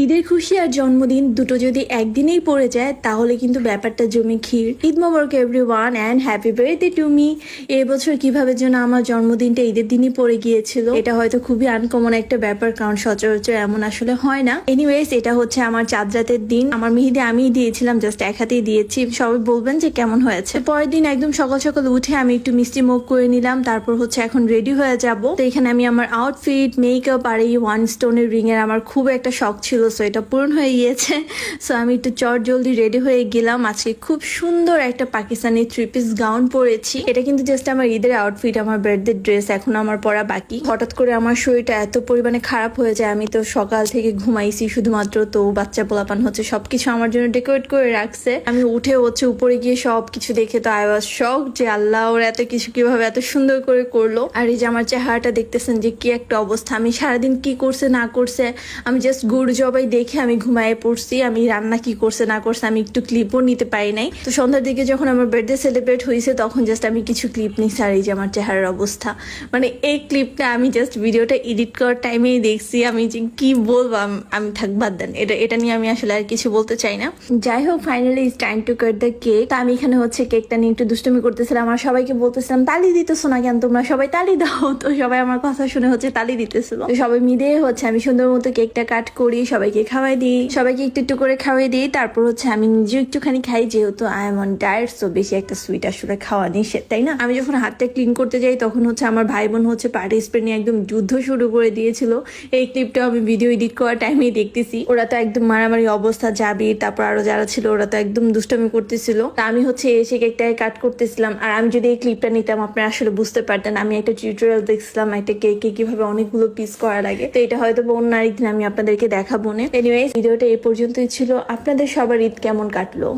ঈদের খুশি আর জন্মদিন দুটো যদি একদিনেই পড়ে যায়, তাহলে কিন্তু ব্যাপারটা জমি ক্ষীর। Eid Mubarak everyone and happy birthday to me এবছর কীভাবে যেন আমার জন্মদিনটা ঈদের দিনই পড়ে গিয়েছিল, এটা হয়তো খুবই আনকমন একটা ব্যাপার, কারণ সচরাচর এমন আসলে হয় না। এনিওয়েজ এটা হচ্ছে আমার চাঁদ রাতের দিন। আমার মেহেদি আমিই দিয়েছিলাম জাস্ট এক হাতেই দিয়েছি। সবাই বলবেন যে কেমন হয়েছে। পরের দিন একদম সকাল সকাল উঠে আমি একটু মিষ্টি মুখ করে নিলাম, তারপর হচ্ছে এখন রেডি হয়ে যাব। তো এখানে আমি আমার আউটফিট মেকআপ আর এই ওয়ান স্টোনের রিং এর আমার খুব একটা শখ ছিল সো এটা পূরণ হয়ে গিয়েছে। সো আমি একটু চট জলদি রেডি হয়ে গেলাম। আজকে খুব সুন্দর একটা পাকিস্তানি থ্রি পিস গাউন পরেছি। এটা কিন্তু জাস্ট আমার ঈদের আউটফিট আমার বার্থডে ড্রেস এখন আমার পরা বাকি। হঠাৎ করে আমার শরীরটা এত পরিমাণে খারাপ হয়ে যায়, আমি তো সকাল থেকে ঘুমাইছি, শুধুমাত্র তো বাচ্চা পোলাপান হচ্ছে, সবকিছু আমার জন্য ডেকোরেট করে রাখছে। আমি উঠে হচ্ছে উপরে গিয়ে সবকিছু দেখে তো আই ওয়াজ শখ যে আল্লাহ, ওর এত কিছু কীভাবে এত সুন্দর করে করল। আর এই যে আমার চেহারাটা দেখতেছেন যে কি একটা অবস্থা, আমি সারাদিন কি করছে, না করছে, আমি জাস্ট গুড় জবাই দেখে আমি ঘুমায় পড়ছি, আমি রান্না কি করছে না করছে আমি একটু ক্লিপও নিতে পারি নাই। তো সন্ধ্যার দিকে যখন আমার বার্থডে সেলিব্রেট হয়েছে তখন জাস্ট আমি কিছু ক্লিপ নিছি আর এই যে আমার চেহারার অবস্থা। মানে এই ক্লিপটা আমি জাস্ট ভিডিওটা এডিট করার টাইমেই দেখছি, আমি যে কি বলব, আমি থাক, বাদ দেন। এটা এটা নিয়ে আমি আসলে আর কিছু বলতে চাই না। যাই হোক finally is time to cut the cake তা আমি এখানে হচ্ছে কেকটা নিয়ে একটু দুষ্টুমি করতেছিলাম আমার সবাইকে বলতেছিলাম, তালি দিতেছো না কেন তোমরা? সবাই তালি দাও। তো সবাই আমার কথা শুনে হচ্ছে তালি দিতেছিল। সবাই মিলে হচ্ছে আমি সুন্দর মতো কেকটা কাট করি সবাইকে খাওয়াই দিই। সবাইকে একটু একটু করে খাওয়াই দিই। তারপর হচ্ছে আমি নিজেও একটুখানি খাই, যেহেতু I am on diet so বেশি একটা সুইট আসলে খাওয়া নিষেধ তাই না? আমি যখন হাতটা ক্লিন করতে যাই, তখন হচ্ছে আমার ভাই বোন হচ্ছে পার্টি নিয়ে একদম যুদ্ধ শুরু করে দিয়েছিল। এই ক্লিপটাও আমি ভিডিও এডিট করার টাইমেই দেখতেছি। ওরা তো একদম মারামারি অবস্থা, যাবি, তারপর আরও যারা ছিল ওরা তো একদম দুষ্টামি করতেছিল। তা আমি হচ্ছে এসে কেকটাকে কাট করতেছিলাম। আর আমি যদি এই ক্লিপটা নিতাম, আপনারা আসলে বুঝতে পারতেন, আমি একটা টিউটোরিয়াল দেখছিলাম, একটা কেকে কীভাবে অনেকগুলো পিস করা লাগে। তো এটা হয়তো অন্য আরেকদিন আমি আপনাদেরকে দেখাবো। না এনিওয়েজ ভিডিওটা এই পর্যন্তই ছিল। আপনাদের সবার ঈদ কেমন কাটলো?